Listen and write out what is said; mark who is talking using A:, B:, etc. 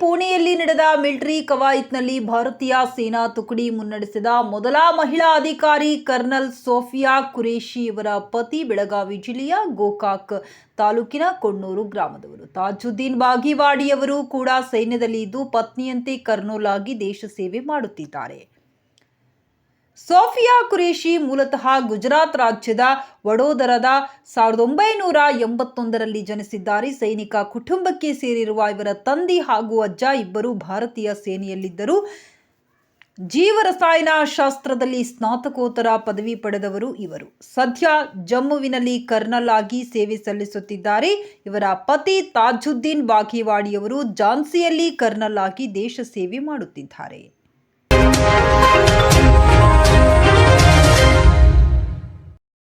A: ಪುಣೆಯಲ್ಲಿ ನಡೆದ ಮಿಲಿಟರಿ ಕವಾಯತ್ನಲ್ಲಿ ಭಾರತೀಯ ಸೇನಾ ತುಕಡಿ ಮುನ್ನಡೆಸಿದ ಮೊದಲ ಮಹಿಳಾ ಅಧಿಕಾರಿ ಕರ್ನಲ್ ಸೋಫಿಯಾ ಕುರೇಶಿ ಇವರ ಪತಿ ಬೆಳಗಾವಿ ಜಿಲ್ಲೆಯ ಗೋಕಾಕ್ ತಾಲೂಕಿನ ಕೊಣ್ಣೂರು ಗ್ರಾಮದವರು. ತಾಜುದ್ದೀನ್ ಬಾಗಿವಾಡಿಯವರು ಕೂಡ ಸೈನ್ಯದಲ್ಲಿ ಇದ್ದು, ಪತ್ನಿಯಂತೆ ಕರ್ನೂಲ್ ಆಗಿ ದೇಶ ಸೇವೆ ಮಾಡುತ್ತಿದ್ದಾರೆ. ಸೋಫಿಯಾ ಕುರೇಶಿ ಮೂಲತಃ ಗುಜರಾತ್ ರಾಜ್ಯದ ವಡೋದರದ ಸಾವಿರದ ಒಂಬೈನೂರ ಎಂಬತ್ತೊಂದರಲ್ಲಿ ಜನಿಸಿದ್ದಾರೆ. ಸೈನಿಕ ಕುಟುಂಬಕ್ಕೆ ಸೇರಿರುವ ಇವರ ತಂದೆ ಹಾಗೂ ಅಜ್ಜ ಇಬ್ಬರು ಭಾರತೀಯ ಸೇನೆಯಲ್ಲಿದ್ದರು. ಜೀವರಸಾಯನ ಶಾಸ್ತ್ರದಲ್ಲಿ ಸ್ನಾತಕೋತ್ತರ ಪದವಿ ಪಡೆದವರು ಇವರು. ಸದ್ಯ ಜಮ್ಮುವಿನಲ್ಲಿ ಕರ್ನಲ್ ಆಗಿ ಸೇವೆ ಸಲ್ಲಿಸುತ್ತಿದ್ದಾರೆ. ಇವರ ಪತಿ ತಾಜುದ್ದೀನ್ ಬಾಕಿವಾಡಿಯವರು ಝಾನ್ಸಿಯಲ್ಲಿ ಕರ್ನಲ್ ಆಗಿ ದೇಶ ಸೇವೆ ಮಾಡುತ್ತಿದ್ದಾರೆ.